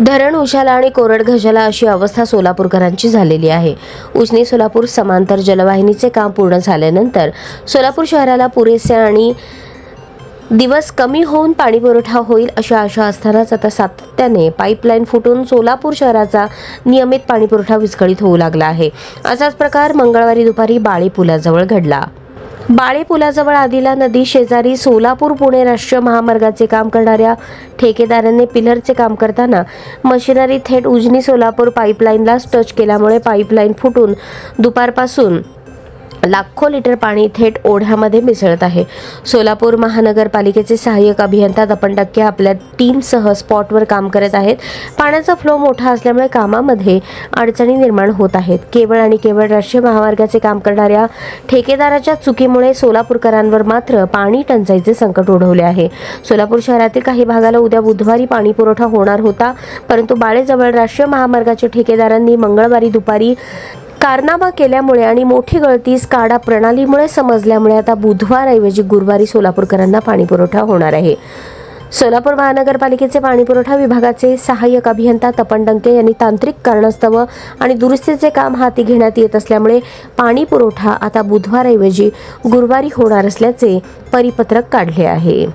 धरण उशाला आणि कोरड घशाला अशी अवस्था सोलापूरकरांची झालेली आहे. उजनी सोलापूर समांतर जलवाहिनीचे काम पूर्ण झाल्यानंतर सोलापूर शहराला पुरेसे आणि दिवस कमी होऊन पाणी पुरवठा होईल अशी आशा असतानाच आता सातत्याने पाईपलाईन फुटून सोलापूर शहराचा नियमित पाणीपुरवठा विस्कळीत होऊ लागला आहे. असाच प्रकार मंगळवारी दुपारी बाळे पुलाजवळ घडला. बाळे पुलाजवळ आदिला नदी शेजारी सोलापूर पुणे राष्ट्रीय महामार्गाचे काम करणाऱ्या ठेकेदारांनी पिलरचे काम करताना मशिनरी थेट उजनी सोलापूर पाईपलाईनलाच टच केल्यामुळे पाईपलाईन फुटून दुपारपासून लाखो लिटर पाणी थेट ओढ्यामध्ये मिसळत आहे. सोलापूर महानगरपालिकेचे सहाय्यक अभियंता दपन टक्के आपल्या टीमसह स्पॉटवर काम करत आहेत. पाण्याचा फ्लो मोठा असल्यामुळे कामामध्ये अडचणी निर्माण होत आहेत. केवळ आणि केवळ राष्ट्रीय महामार्गाचे काम करणाऱ्या ठेकेदाराच्या चुकीमुळे सोलापूरकरांवर मात्र पाणी टंचाईचे संकट ओढवले आहे. सोलापूर शहरातील काही भागाला उद्या बुधवारी पाणी पुरवठा होणार होता परंतु बाळेजवळ राष्ट्रीय महामार्गाच्या ठेकेदारांनी मंगळवारी दुपारी कारनामा केल्यामुळे आणि मोठी गळती स्काडा प्रणालीमुळे समजल्यामुळे आता बुधवारऐवजी गुरुवारी सोलापूरकरांना पाणीपुरवठा होणार आहे. सोलापूर महानगरपालिकेचे पाणीपुरवठा विभागाचे सहाय्यक अभियंता तपन डंके यांनी तांत्रिक कारणास्तव आणि दुरुस्तीचे काम हाती घेण्यात येत असल्यामुळे पाणी पुरवठा आता बुधवारऐवजी गुरुवारी होणार असल्याचे परिपत्रक काढले आहे.